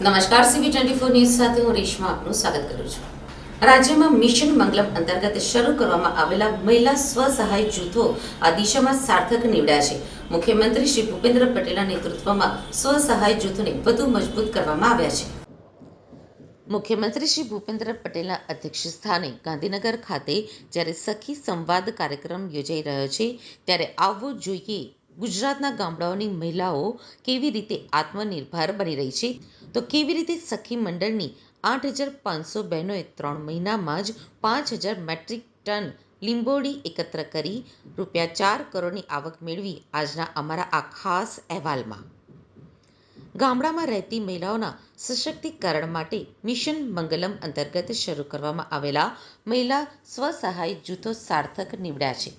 નમસ્કાર CB twenty four news સાથે હું રેશમા આપનું સ્વાગત કરું છું. રાજ્યમાં મિશન મંગલમ અંતર્ગત શરૂ કરવામાં આવેલા મહિલા સ્વસહાય જૂથો આ દિશામાં સાર્થક નીવડ્યા છે. મુખ્યમંત્રી શ્રી ભૂપેન્દ્ર પટેલના નેતૃત્વમાં સ્વસહાય જૂથોને વધુ મજબૂત કરવામાં આવ્યા છે. મુખ્યમંત્રી શ્રી ભૂપેન્દ્ર પટેલના અધ્યક્ષ સ્થાને ગાંધીનગર ખાતે જ્યારે સખી સંવાદ કાર્યક્રમ યોજાઈ રહ્યો છે, ત્યારે આવવું જોઈએ. ગુજરાતના ગામડાઓની મહિલાઓ કેવી રીતે આત્મનિર્ભર બની રહી છે? તો કેવી રીતે સખી મંડળની આઠ હજાર પાંચસો બહેનોએ ત્રણ મહિનામાં જ પાંચ હજાર મેટ્રિક ટન લીંબોળી એકત્ર કરી રૂપિયા ચાર કરોડની આવક મેળવી આજના અમારા આ ખાસ અહેવાલમાં. ગામડામાં રહેતી મહિલાઓના સશક્તિકરણ માટે મિશન મંગલમ અંતર્ગત શરૂ કરવામાં આવેલા મહિલા સ્વસહાય જૂથો સાર્થક નીવડ્યા છે.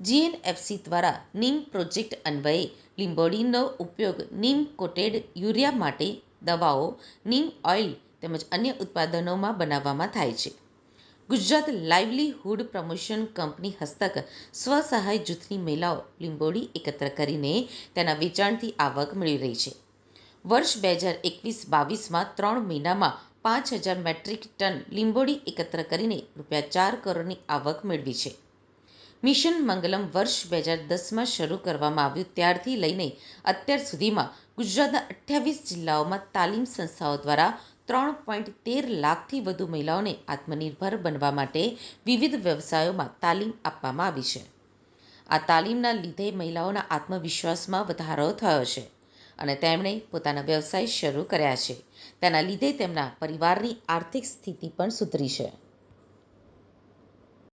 જીએનએફસી દ્વારા નીમ પ્રોજેક્ટ અન્વયે લીંબોળીનો ઉપયોગ નીમ કોટેડ યુરિયા માટે દવાઓ, નીમ, ઓઇલ તેમજ અન્ય ઉત્પાદનોમાં બનાવવામાં થાય છે. ગુજરાત લાઇવલીહુડ પ્રમોશન કંપની હસ્તક સ્વસહાય જૂથની મહિલાઓ લીંબોળી એકત્ર કરીને તેના વેચાણથી આવક મેળવી રહી છે. વર્ષ બે હજાર એકવીસ બાવીસમાં ત્રણ મહિનામાં પાંચ હજાર મેટ્રિક ટન લીંબોળી એકત્ર કરીને રૂપિયા ચાર કરોડની આવક મેળવી છે. મિશન મંગલમ વર્ષ બે હજાર દસમાં શરૂ કરવામાં આવ્યું. ત્યારથી લઈને અત્યાર સુધીમાં ગુજરાતના અઠ્યાવીસ જિલ્લાઓમાં તાલીમ સંસ્થાઓ દ્વારા ત્રણ પોઈન્ટ તેર લાખથી વધુ મહિલાઓને આત્મનિર્ભર બનવા માટે વિવિધ વ્યવસાયોમાં તાલીમ આપવામાં આવી છે. આ તાલીમના લીધે મહિલાઓના આત્મવિશ્વાસમાં વધારો થયો છે અને તેમણે પોતાના વ્યવસાય શરૂ કર્યા છે. તેના લીધે તેમના પરિવારની આર્થિક સ્થિતિ પણ સુધરી છે.